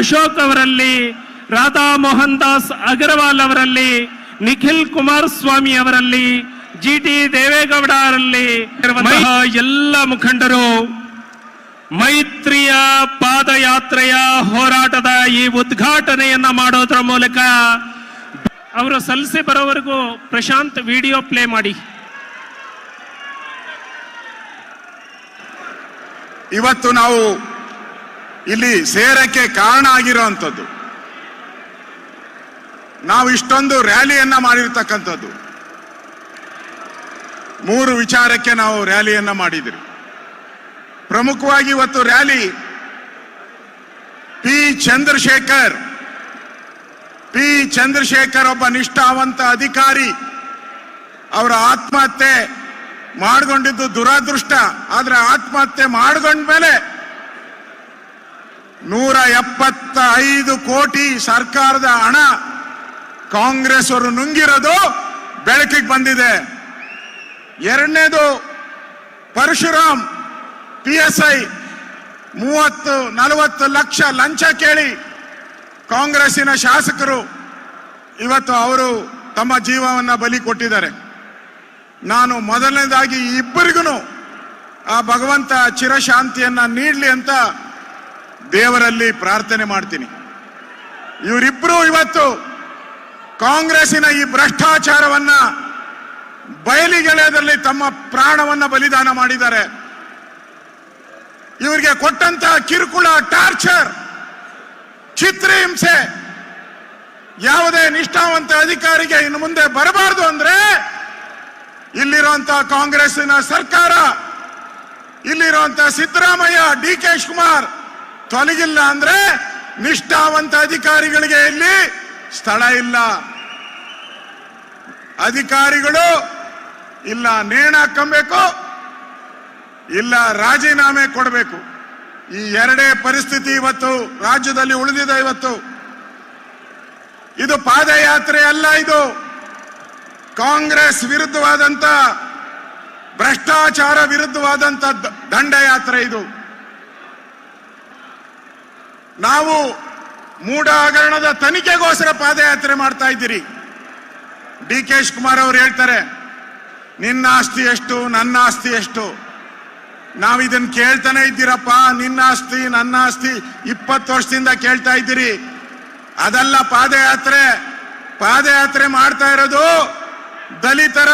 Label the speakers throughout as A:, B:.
A: ಅಶೋಕ್ ಅವರಲ್ಲಿ, ರಾಧಾ ಮೋಹನ್ ದಾಸ್ ಅಗರ್ವಾಲ್ ಅವರಲ್ಲಿ, ನಿಖಿಲ್ ಕುಮಾರ್ ಸ್ವಾಮಿ ಅವರಲ್ಲಿ, ಜಿ ಟಿ ದೇವೇಗೌಡ ಅವರಲ್ಲಿ ಎಲ್ಲ ಮುಖಂಡರು, ಮೈತ್ರಿಯ ಪಾದಯಾತ್ರೆಯ ಹೋರಾಟದ ಈ ಉದ್ಘಾಟನೆಯನ್ನ ಮಾಡೋದ್ರ ಮೂಲಕ ಅವರು ಸಲ್ಲಿಸಿ ಬರೋವರೆಗೂ ಪ್ರಶಾಂತ್ ವಿಡಿಯೋ ಪ್ಲೇ ಮಾಡಿ.
B: ಇವತ್ತು ನಾವು ಇಲ್ಲಿ ಸೇರಕ್ಕೆ ಕಾರಣ ಆಗಿರುವಂಥದ್ದು ನಾವು ಇಷ್ಟೊಂದು ರ್ಯಾಲಿಯನ್ನ ಮಾಡಿರ್ತಕ್ಕಂಥದ್ದು. ಮೂರು ವಿಚಾರಕ್ಕೆ ನಾವು ರ್ಯಾಲಿಯನ್ನ ಮಾಡಿದ್ರಿ. ಪ್ರಮುಖವಾಗಿ ಇವತ್ತು rally P Chandrashekar. P Chandrashekar ಒಬ್ಬ ನಿಷ್ಠಾವಂತ ಅಧಿಕಾರಿ. ಅವರ ಆತ್ಮಹತ್ಯೆ ಮಾಡ್ಕೊಂಡಿದ್ದು ದುರಾದೃಷ್ಟ. ಆದ್ರೆ ಆತ್ಮಹತ್ಯೆ ಮಾಡ್ಕೊಂಡ್ಮೇಲೆ ನೂರ ಎಪ್ಪತ್ತ ಐದು ಕೋಟಿ ಸರ್ಕಾರದ ಹಣ ಕಾಂಗ್ರೆಸ್ ಅವರು ನುಂಗಿರೋದು ಬೆಳಕಿಗೆ ಬಂದಿದೆ. ಎರಡನೇದು ಪರಶುರಾಮ್ ಪಿ ಎಸ್ ಐ ಮೂವತ್ತು, ನಲವತ್ತು ಲಕ್ಷ ಲಂಚ ಕೇಳಿ ಕಾಂಗ್ರೆಸ್ಸಿನ ಶಾಸಕರು ಇವತ್ತು ಅವರು ತಮ್ಮ ಜೀವವನ್ನು ಬಲಿ ಕೊಟ್ಟಿದ್ದಾರೆ. ನಾನು ಮೊದಲನೇದಾಗಿ ಇಬ್ಬರಿಗೂ ಆ ಭಗವಂತ ಚಿರಶಾಂತಿಯನ್ನು ನೀಡಲಿ ಅಂತ ದೇವರಲ್ಲಿ ಪ್ರಾರ್ಥನೆ ಮಾಡ್ತೀನಿ. ಇವರಿಬ್ರು ಇವತ್ತು ಕಾಂಗ್ರೆಸ್ಸಿನ ಈ ಭ್ರಷ್ಟಾಚಾರವನ್ನ ಬಯಲಿಗೆಳೆಯದಲ್ಲಿ ತಮ್ಮ ಪ್ರಾಣವನ್ನ ಬಲಿದಾನ ಮಾಡಿದ್ದಾರೆ. ಇವರಿಗೆ ಕೊಟ್ಟಂತ ಕಿರುಕುಳ, ಟಾರ್ಚರ್, ಚಿತ್ರಹಿಂಸೆ ಯಾವುದೇ ನಿಷ್ಠಾವಂತ ಅಧಿಕಾರಿಗೆ ಇನ್ನು ಮುಂದೆ ಬರಬಾರದು ಅಂದ್ರೆ ಇಲ್ಲಿರುವಂತ ಕಾಂಗ್ರೆಸ್ಸಿನ ಸರ್ಕಾರ, ಇಲ್ಲಿರುವಂತ ಸಿದ್ದರಾಮಯ್ಯ, ಡಿ ಕೆ ಶಿವಕುಮಾರ್ ತೊಲಗಿಲ್ಲ ಅಂದ್ರೆ ನಿಷ್ಠಾವಂತ ಅಧಿಕಾರಿಗಳಿಗೆ ಇಲ್ಲಿ ಸ್ಥಳ ಇಲ್ಲ. ಅಧಿಕಾರಿಗಳು ಇಲ್ಲ ನೇಣ ಹಾಕಬೇಕು ಇಲ್ಲ ರಾಜೀನಾಮೆ ಕೊಡಬೇಕು. ಈ ಎರಡೇ ಪರಿಸ್ಥಿತಿ ಇವತ್ತು ರಾಜ್ಯದಲ್ಲಿ ಉಳಿದಿದೆ ಇವತ್ತು. ಇದು ಪಾದಯಾತ್ರೆ ಅಲ್ಲ ಇದು. ಕಾಂಗ್ರೆಸ್ ವಿರುದ್ಧವಾದಂತ ಭ್ರಷ್ಟಾಚಾರ ವಿರುದ್ಧವಾದಂತ ದಂಡಯಾತ್ರೆ ಇದು. ನಾವು ಮೂಡಾಗರಣದ ತನಿಖೆಗೋಸ್ಕರ ಪಾದಯಾತ್ರೆ ಮಾಡ್ತಾ ಇದ್ದೀರಿ. ಡಿ ಕೆ ಶಿವಕುಮಾರ್ ಅವರು ಹೇಳ್ತಾರೆ, ನಿನ್ನ ಆಸ್ತಿ ಎಷ್ಟು, ನನ್ನ ಆಸ್ತಿ ಎಷ್ಟು? ನಾವು ಇದನ್ನ ಕೇಳ್ತಾನೆ ಇದ್ದೀರಪ್ಪ, ನಿನ್ನ ಆಸ್ತಿ, ನನ್ನ ಆಸ್ತಿ ಇಪ್ಪತ್ತು ವರ್ಷದಿಂದ ಕೇಳ್ತಾ ಇದ್ದೀರಿ. ಅದಲ್ಲ ಪಾದಯಾತ್ರೆ. ಪಾದಯಾತ್ರೆ ಮಾಡ್ತಾ ಇರೋದು ದಲಿತರ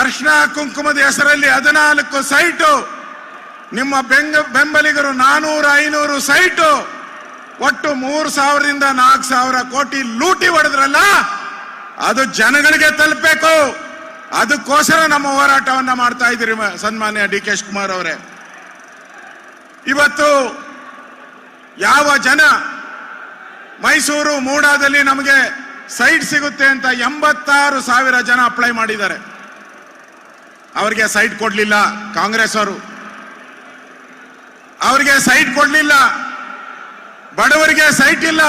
B: ಅರ್ಶನ ಕುಂಕುಮದ ಹೆಸರಲ್ಲಿ ಹದಿನಾಲ್ಕು ಸೈಟು. ನಿಮ್ಮ ಬೆಂಗ, ಬೆಂಬಲಿಗರು ನಾನೂರು, ಐನೂರು ಸೈಟು ಒಟ್ಟು ಮೂರು ಸಾವಿರದಿಂದ ನಾಲ್ಕು ಸಾವಿರ ಕೋಟಿ ಲೂಟಿ ಹೊಡೆದ್ರಲ್ಲ, ಅದು ಜನಗಳಿಗೆ ತಲುಪಬೇಕು. ಅದಕ್ಕೋಸ್ಕರ ನಮ್ಮ ಹೋರಾಟವನ್ನ ಮಾಡ್ತಾ ಇದ್ದೀರಿ ಸನ್ಮಾನ್ಯ ಡಿ ಕೆ ಶಿವಕುಮಾರ್ ಅವರೇ. ಇವತ್ತು ಯಾವ ಜನ ಮೈಸೂರು ಮೂಡಾದಲ್ಲಿ ನಮಗೆ ಸೈಟ್ ಸಿಗುತ್ತೆ ಅಂತ ಎಂಬತ್ತಾರು ಸಾವಿರ ಜನ ಅಪ್ಲೈ ಮಾಡಿದ್ದಾರೆ. ಅವರಿಗೆ ಸೈಟ್ ಕೊಡಲಿಲ್ಲ ಕಾಂಗ್ರೆಸ್ ಅವರು. ಅವರಿಗೆ ಸೈಟ್ ಕೊಡ್ಲಿಲ್ಲ. ಬಡವರಿಗೆ ಸೈಟ್ ಇಲ್ಲ.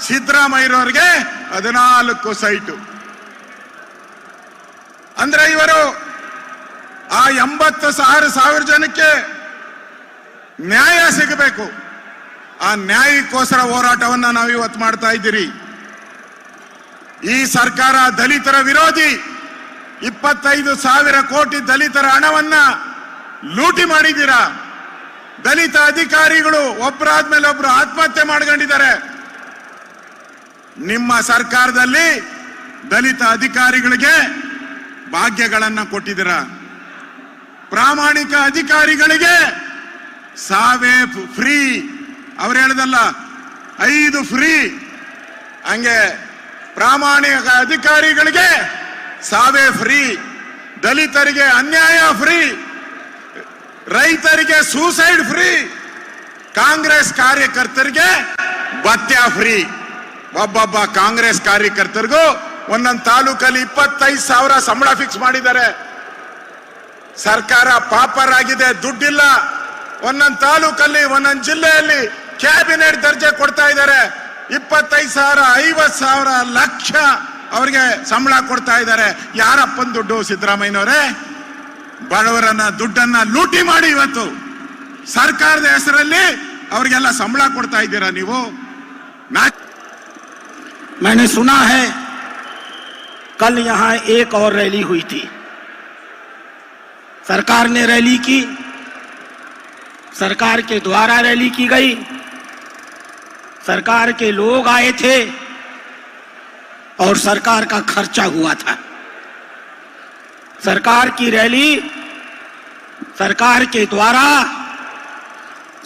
B: ಸಿದ್ದರಾಮಯ್ಯರವರಿಗೆ ಹದಿನಾಲ್ಕು ಸೈಟು. ಅಂದ್ರೆ ಇವರು ಆ ಎಂಬತ್ತು ಸಾವಿರ ಸಾವಿರ ಜನಕ್ಕೆ ನ್ಯಾಯ ಸಿಗಬೇಕು. ಆ ನ್ಯಾಯಕ್ಕೋಸ್ಕರ ಹೋರಾಟವನ್ನ ನಾವು ಇವತ್ತು ಮಾಡ್ತಾ ಇದ್ದೀರಿ. ಈ ಸರ್ಕಾರ ದಲಿತರ ವಿರೋಧಿ ಇಪ್ಪತ್ತೈದು ಸಾವಿರ ಕೋಟಿ ದಲಿತರ ಹಣವನ್ನ ಲೂಟಿ ಮಾಡಿದ್ದೀರಾ? ದಲಿತ ಅಧಿಕಾರಿಗಳು ಒಬ್ಬರಾದ ಮೇಲೆ ಒಬ್ರು ಆತ್ಮಹತ್ಯೆ ಮಾಡ್ಕೊಂಡಿದ್ದಾರೆ. ನಿಮ್ಮ ಸರ್ಕಾರದಲ್ಲಿ ದಲಿತ ಅಧಿಕಾರಿಗಳಿಗೆ ಭಾಗ್ಯಗಳನ್ನ ಕೊಟ್ಟಿದ್ದೀರ? ಪ್ರಾಮಾಣಿಕ ಅಧಿಕಾರಿಗಳಿಗೆ ಸಾವೇ ಫ್ರೀ. ಅವ್ರು ಹೇಳ್ದಲ್ಲ, ಐದು ಫ್ರೀ. ಹಂಗೆ ಪ್ರಾಮಾಣಿಕ ಅಧಿಕಾರಿಗಳಿಗೆ ಸಾವೇ ಫ್ರೀ. ದಲಿತರಿಗೆ ಅನ್ಯಾಯ ಫ್ರೀ. ರೈತರಿಗೆ ಸೂಸೈಡ್ ಫ್ರೀ ಕಾಂಗ್ರೆಸ್ ಕಾರ್ಯಕರ್ತರಿಗೆ ಭತ್ಯ ಫ್ರೀ ಒಬ್ಬೊಬ್ಬ ಕಾಂಗ್ರೆಸ್ ಕಾರ್ಯಕರ್ತರಿಗೂ ಒಂದೊಂದು ತಾಲೂಕಲ್ಲಿ ಇಪ್ಪತ್ತೈದು ಸಾವಿರ ಸಂಬಳ ಫಿಕ್ಸ್ ಮಾಡಿದ್ದಾರೆ. ಸರ್ಕಾರ ಪಾಪರ್ ಆಗಿದೆ ದುಡ್ಡಿಲ್ಲ. ಒಂದೊಂದು ತಾಲೂಕಲ್ಲಿ, ಒಂದೊಂದು ಜಿಲ್ಲೆಯಲ್ಲಿ ಕ್ಯಾಬಿನೆಟ್ ದರ್ಜೆ ಕೊಡ್ತಾ ಇದ್ದಾರೆ. ಇಪ್ಪತ್ತೈದು ಸಾವಿರ ಐವತ್ ಸಾವಿರ ಲಕ್ಷ ಅವರಿಗೆ ಸಂಬಳ ಕೊಡ್ತಾ ಇದ್ದಾರೆ. ಯಾರಪ್ಪನ ದುಡ್ಡು ಸಿದ್ದರಾಮಯ್ಯನವರೇ? ಬಡವರನ್ನ ದುಡ್ಡನ್ನ ಲೂಟಿ ಮಾಡಿ ಇವತ್ತು ಸರ್ಕಾರದ ಹೆಸರಲ್ಲಿ
C: ಅವ್ರಿಗೆಲ್ಲ ಸಂಬಳ ಕೊಡ್ತಾ ಇದ್ದೀರಾ ನೀವು ಮ್ಯಾಚ್
D: मैंने सुना है कल यहां एक और रैली हुई थी सरकार ने रैली की सरकार के द्वारा रैली की गई सरकार के लोग आए थे और सरकार का खर्चा हुआ था सरकार की रैली सरकार के द्वारा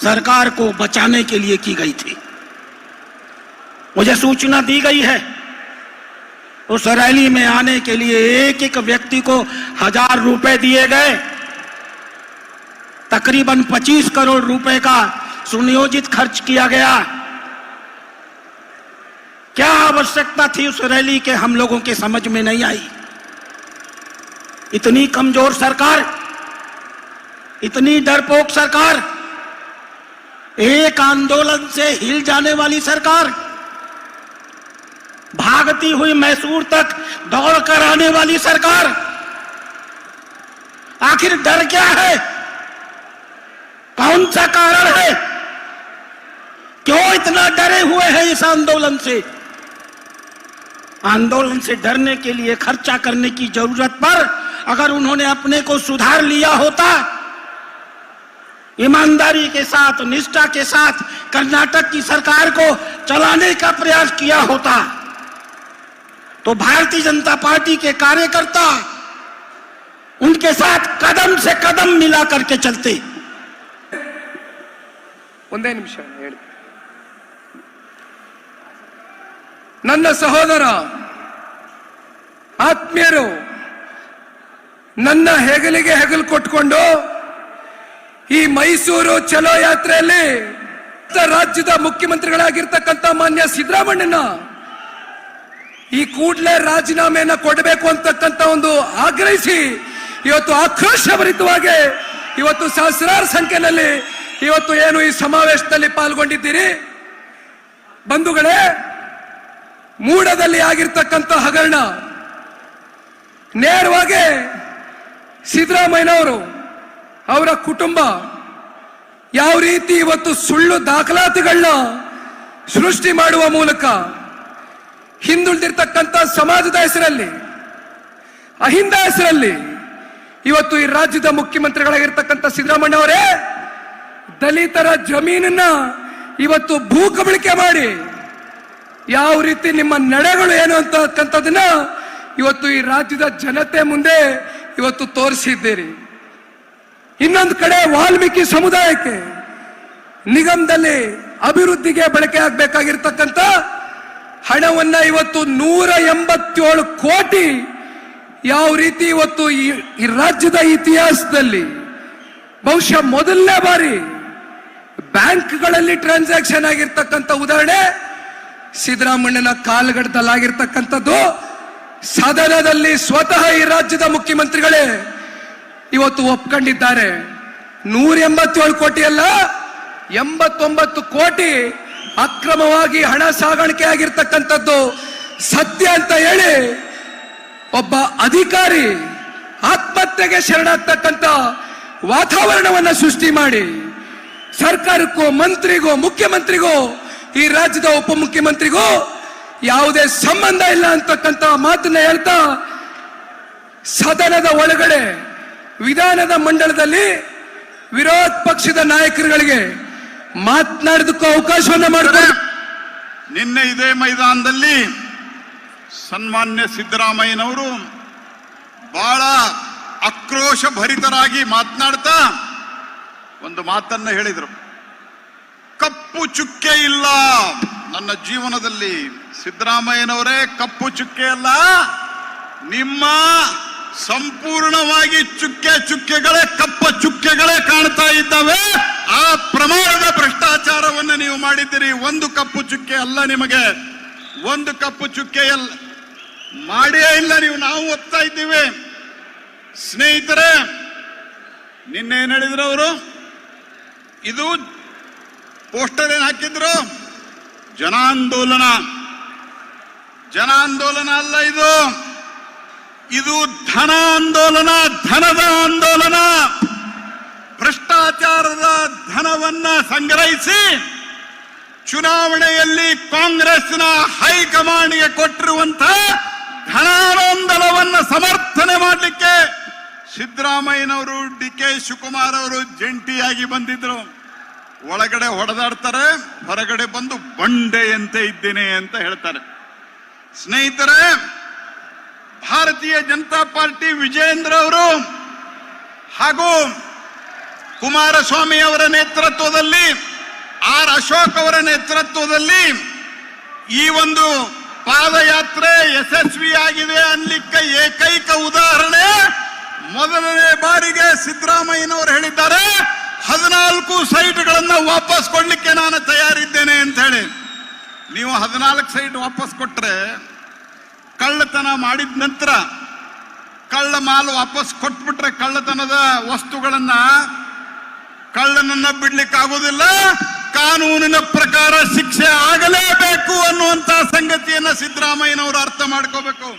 D: सरकार को बचाने के लिए की गई थी। मुझे सूचना दी गई है, उस रैली में आने के लिए एक एक व्यक्ति को हज़ार रुपए दिए गए। तकरीबन 25 करोड़ रुपए का सुनियोजित खर्च किया गया। क्या आवश्यकता थी उस रैली के? हम लोगों के समझ में नहीं आई। इतनी कमज़ोर सरकार, इतनी डरपोक सरकार, एक आंदोलन से हिल जाने वाली सरकार, भागती हुई मैसूर तक दौड़ कर आने वाली सरकार, आखिर डर क्या है? कौन सा कारण है? क्यों इतना डरे हुए हैं इस आंदोलन से? आंदोलन से डरने के लिए खर्चा करने की ज़रूरत पर अगर उन्होंने अपने को सुधार लिया होता ईमानदारी के साथ निष्ठा के साथ कर्नाटक की सरकार को चलाने का प्रयास किया होता तो भारतीय जनता पार्टी के कार्यकर्ता उनके साथ कदम से कदम मिला करके चलते
E: ಒಂದೇ ನಿಮಿಷ ಹೇಳಿ ನನ್ನ ಸಹೋದರ ಆತ್ಮೀಯರು ನನ್ನ ಹೆಗಲಿಗೆ ಹೆಗಲು ಕೊಟ್ಕೊಂಡು ಈ ಮೈಸೂರು ಚಲೋ ಯಾತ್ರೆಯಲ್ಲಿ ರಾಜ್ಯದ ಮುಖ್ಯಮಂತ್ರಿಗಳಾಗಿರ್ತಕ್ಕಂಥ ಮಾನ್ಯ ಸಿದ್ದರಾಮಣ್ಣನ ಈ ಕೂಡಲೇ ರಾಜೀನಾಮೆಯನ್ನ ಕೊಡಬೇಕು ಅಂತಕ್ಕಂಥ ಒಂದು ಆಗ್ರಹಿಸಿ ಇವತ್ತು ಆಕ್ರೋಶಭರಿತವಾಗಿ ಇವತ್ತು ಸಹಸ್ರಾರು ಸಂಖ್ಯೆಯಲ್ಲಿ ಇವತ್ತು ಏನು ಈ ಸಮಾವೇಶದಲ್ಲಿ ಪಾಲ್ಗೊಂಡಿದ್ದೀರಿ? ಬಂಧುಗಳೇ, ಮೂಡದಲ್ಲಿ ಆಗಿರ್ತಕ್ಕಂಥ ಹಗರಣ ನೇರವಾಗಿ ಸಿದ್ದರಾಮಯ್ಯನವರು ಅವರ ಕುಟುಂಬ ಯಾವ ರೀತಿ ಇವತ್ತು ಸುಳ್ಳು ದಾಖಲಾತಿಗಳನ್ನ ಸೃಷ್ಟಿ ಮಾಡುವ ಮೂಲಕ ಹಿಂದುಳಿದಿರ್ತಕ್ಕಂಥ ಸಮಾಜದ ಹೆಸರಲ್ಲಿ, ಅಹಿಂದ ಹೆಸರಲ್ಲಿ ಇವತ್ತು ಈ ರಾಜ್ಯದ ಮುಖ್ಯಮಂತ್ರಿಗಳಾಗಿರ್ತಕ್ಕಂಥ ಸಿದ್ದರಾಮಯ್ಯ ಅವರೇ ದಲಿತರ ಜಮೀನನ್ನ ಇವತ್ತು ಭೂ ಕಬಳಿಕೆ ಮಾಡಿ ಯಾವ ರೀತಿ ನಿಮ್ಮ ನಡೆಗಳು ಏನು ಅಂತಕ್ಕಂಥದನ್ನ ಇವತ್ತು ಈ ರಾಜ್ಯದ ಜನತೆ ಮುಂದೆ ಇವತ್ತು ತೋರಿಸಿದ್ದೀರಿ. ಇನ್ನೊಂದು ಕಡೆ ವಾಲ್ಮೀಕಿ ಸಮುದಾಯಕ್ಕೆ ನಿಗಮದಲ್ಲಿ ಅಭಿವೃದ್ಧಿಗೆ ಬಳಕೆ ಆಗಬೇಕಾಗಿರ್ತಕ್ಕಂಥ ಹಣವನ್ನ ಇವತ್ತು ನೂರ ಎಂಬತ್ತೇಳು ಕೋಟಿ ಯಾವ ರೀತಿ ಇವತ್ತು ಈ ರಾಜ್ಯದ ಇತಿಹಾಸದಲ್ಲಿ ಬಹುಶಃ ಮೊದಲನೇ ಬಾರಿ ಬ್ಯಾಂಕ್ಗಳಲ್ಲಿ ಟ್ರಾನ್ಸಾಕ್ಷನ್ ಆಗಿರ್ತಕ್ಕಂಥ ಉದಾಹರಣೆ ಸಿದ್ದರಾಮಣ್ಣನ ಕಾಲ್ಗಡದಲ್ಲಾಗಿರ್ತಕ್ಕಂಥದ್ದು. ಸದನದಲ್ಲಿ ಸ್ವತಃ ಈ ರಾಜ್ಯದ ಮುಖ್ಯಮಂತ್ರಿಗಳೇ ಇವತ್ತು ಒಪ್ಕೊಂಡಿದ್ದಾರೆ. ನೂರ ಎಂಬತ್ತೇಳು ಕೋಟಿ ಅಲ್ಲ ಎಂಬತ್ತೊಂಬತ್ತು ಕೋಟಿ ಅಕ್ರಮವಾಗಿ ಹಣ ಸಾಗಾಣಿಕೆ ಆಗಿರ್ತಕ್ಕಂಥದ್ದು ಸತ್ಯ ಅಂತ ಹೇಳಿ ಒಬ್ಬ ಅಧಿಕಾರಿ ಆತ್ಮಹತ್ಯೆಗೆ ಶರಣಾಗ್ತಕ್ಕಂಥ ವಾತಾವರಣವನ್ನ ಸೃಷ್ಟಿ ಮಾಡಿ, ಸರ್ಕಾರಕ್ಕೂ ಮಂತ್ರಿಗೂ ಮುಖ್ಯಮಂತ್ರಿಗೂ ಈ ರಾಜ್ಯದ ಉಪಮುಖ್ಯಮಂತ್ರಿಗೂ ಯಾವುದೇ ಸಂಬಂಧ ಇಲ್ಲ ಅಂತಕ್ಕಂಥ ಮಾತನ್ನ ಹೇಳ್ತಾ ಸದನದ ಒಳಗಡೆ ವಿಧಾನದ ಮಂಡಲದಲ್ಲಿ ವಿರೋಧ ಪಕ್ಷದ ನಾಯಕರುಗಳಿಗೆ ಮಾತನಾಡೋದಕ್ಕೂ ಅವಕಾಶವನ್ನು ಮಾಡಿದೆ
C: ನಿನ್ನೆ ಇದೇ ಮೈದಾನದಲ್ಲಿ ಸನ್ಮಾನ್ಯ ಸಿದ್ದರಾಮಯ್ಯನವರು ಬಹಳ ಆಕ್ರೋಶ ಭರಿತರಾಗಿ ಮಾತನಾಡ್ತಾ ಒಂದು ಮಾತನ್ನ ಹೇಳಿದರು. ಕಪ್ಪು ಚುಕ್ಕೆ ಇಲ್ಲ. ನನ್ನ ಜೀವನದಲ್ಲಿ ಸಿದ್ದರಾಮಯ್ಯನವರೇ ಕಪ್ಪು ಚುಕ್ಕೆ ಅಲ್ಲ. ನಿಮ್ಮ ಸಂಪೂರ್ಣವಾಗಿ ಚುಕ್ಕೆ ಚುಕ್ಕೆಗಳೇ ಕಪ್ಪ ಚುಕ್ಕೆಗಳೇ ಕಾಣ್ತಾ ಇದ್ದಾವೆ. ಆ ಪ್ರಮಾಣದ ಭ್ರಷ್ಟಾಚಾರವನ್ನು ನೀವು ಮಾಡಿದ್ದೀರಿ. ಒಂದು ಕಪ್ಪು ಚುಕ್ಕೆ ಅಲ್ಲ ನಿಮಗೆ. ಒಂದು ಕಪ್ಪು ಚುಕ್ಕೆ ಅಲ್ಲ ಮಾಡಿಯೇ ಇಲ್ಲ ನೀವು. ನಾವು ಒತ್ತಾ ಇದ್ದೀವಿ. ಸ್ನೇಹಿತರೆ, ನಿನ್ನೆ ಏನ್ ಹೇಳಿದ್ರು ಅವರು? ಇದು ಪೋಸ್ಟರ್ ಏನ್ ಹಾಕಿದ್ರು? ಜನಾಂದೋಲನ. ಜನಾಂದೋಲನ ಅಲ್ಲ ಇದು. ಇದು ಧನ ಆಂದೋಲನ, ಧನದ ಆಂದೋಲನ. ಭ್ರಷ್ಟಾಚಾರದ ಧನವನ್ನ ಸಂಗ್ರಹಿಸಿ ಚುನಾವಣೆಯಲ್ಲಿ ಕಾಂಗ್ರೆಸ್ನ ಹೈಕಮಾಂಡ್ಗೆ ಕೊಟ್ಟಿರುವಂತಹ ಧನಾನಂದಲವನ್ನ ಸಮರ್ಥನೆ ಮಾಡಲಿಕ್ಕೆ ಸಿದ್ದರಾಮಯ್ಯನವರು, ಡಿ ಕೆ ಶಿವಕುಮಾರ್ ಅವರು ಜಂಟಿಯಾಗಿ ಬಂದಿದ್ರು. ಒಳಗಡೆ ಹೊಡೆದಾಡ್ತಾರೆ, ಹೊರಗಡೆ ಬಂದು ಬಂಡೆಯಂತೆ ಇದ್ದೇನೆ ಅಂತ ಹೇಳ್ತಾರೆ. ಸ್ನೇಹಿತರೆ, ಭಾರತೀಯ ಜನತಾ ಪಾರ್ಟಿ ವಿಜಯೇಂದ್ರ ಅವರು ಹಾಗೂ ಕುಮಾರಸ್ವಾಮಿ ಅವರ ನೇತೃತ್ವದಲ್ಲಿ, ಆರ್ ಅಶೋಕ್ ಅವರ ನೇತೃತ್ವದಲ್ಲಿ ಈ ಒಂದು ಪಾದಯಾತ್ರೆ ಯಶಸ್ವಿಯಾಗಿದೆ ಅನ್ಲಿಕ್ಕೆ ಏಕೈಕ ಉದಾಹರಣೆ ಮೊದಲನೇ ಬಾರಿಗೆ ಸಿದ್ದರಾಮಯ್ಯನವರು ಹೇಳಿದ್ದಾರೆ. ಹದಿನಾಲ್ಕು ಸೈಟ್ಗಳನ್ನ ವಾಪಸ್ ಕೊಡ್ಲಿಕ್ಕೆ ನಾನು ತಯಾರಿದ್ದೇನೆ ಅಂತ ಹೇಳಿ. ನೀವು ಹದಿನಾಲ್ಕು ಸೈಟ್ ವಾಪಸ್ ಕೊಟ್ರೆ ಕಳ್ಳತನ ಮಾಡಿದ ನಂತರ ಕಳ್ಳ ಮಾಲು ವಾಪಸ್ ಕೊಟ್ಬಿಟ್ರೆ ಕಳ್ಳತನದ ವಸ್ತುಗಳನ್ನ ಕಳ್ಳನನ್ನ ಬಿಡ್ಲಿಕ್ಕೆ ಆಗೋದಿಲ್ಲ ಕಾನೂನಿನ ಪ್ರಕಾರ ಶಿಕ್ಷೆ ಆಗಲೇಬೇಕು ಅನ್ನುವಂತ ಸಂಗತಿಯನ್ನ ಸಿದ್ದರಾಮಯ್ಯನವರು ಅರ್ಥ ಮಾಡ್ಕೋಬೇಕು.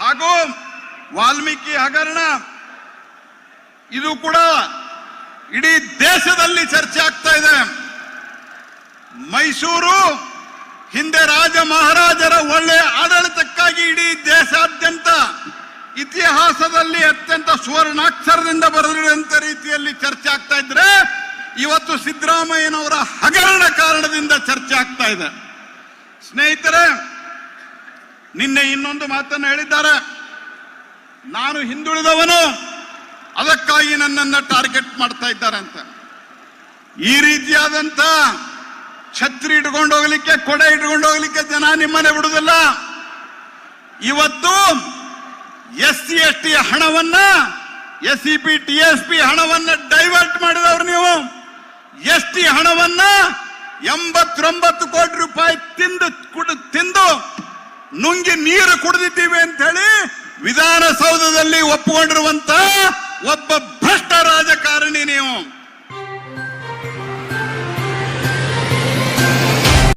C: ಹಾಗೂ ವಾಲ್ಮೀಕಿ ಹಗರಣ, ಇದು ಕೂಡ ಇಡೀ ದೇಶದಲ್ಲಿ ಚರ್ಚೆ ಆಗ್ತಾ ಇದೆ. ಮೈಸೂರು ಹಿಂದೆ ರಾಜ ಮಹಾರಾಜರ ಒಳ್ಳೆ ಆಡಳಿತಕ್ಕಾಗಿ ಇಡೀ ದೇಶಾದ್ಯಂತ ಇತಿಹಾಸದಲ್ಲಿ ಅತ್ಯಂತ ಸುವರ್ಣಾಕ್ಷರದಿಂದ ಬರೆದಿರುವಂತ ರೀತಿಯಲ್ಲಿ ಚರ್ಚೆ ಆಗ್ತಾ ಇದ್ರೆ, ಇವತ್ತು ಸಿದ್ದರಾಮಯ್ಯನವರ ಹಗರಣ ಕಾರಣದಿಂದ ಚರ್ಚೆ ಆಗ್ತಾ ಇದೆ. ಸ್ನೇಹಿತರೆ, ನಿನ್ನೆ ಇನ್ನೊಂದು ಮಾತನ್ನು ಹೇಳಿದ್ದಾರೆ. ನಾನು ಹಿಂದುಳಿದವನು. ಅದಕ್ಕಾಗಿ ನನ್ನನ್ನ ಟಾರ್ಗೆಟ್ ಮಾಡ್ತಾ ಇದ್ದಾರೆ ಅಂತ ಈ ರೀತಿಯಾದಂತ ಛತ್ರಿ ಇಟ್ಕೊಂಡು ಹೋಗ್ಲಿಕ್ಕೆ, ಕೊಡ ಇಟ್ಕೊಂಡು ಹೋಗ್ಲಿಕ್ಕೆ ಜನ ನಿಮ್ಮನೆ ಬಿಡುದಿಲ್ಲ. ಇವತ್ತು ಎಸ್ ಸಿ, ಎಸ್ ಟಿ ಹಣವನ್ನ, S C P, T S P ಹಣವನ್ನ ಡೈವರ್ಟ್ ಮಾಡಿದವರು ನೀವು. ಎಸ್ ಟಿ ಹಣವನ್ನ ಎಂಬತ್ತೊಂಬತ್ತು ಕೋಟಿ ರೂಪಾಯಿ ತಿಂದು, ಕುಡ, ತಿಂದು ನುಂಗಿ ನೀರು ಕುಡಿದಿದ್ದೀವಿ ಅಂತ ಹೇಳಿ ವಿಧಾನಸೌಧದಲ್ಲಿ ಒಪ್ಪಿಕೊಂಡಿರುವಂತ ಒಬ್ಬ ಭ್ರಷ್ಟ ರಾಜಕಾರಣಿ ನೀವು.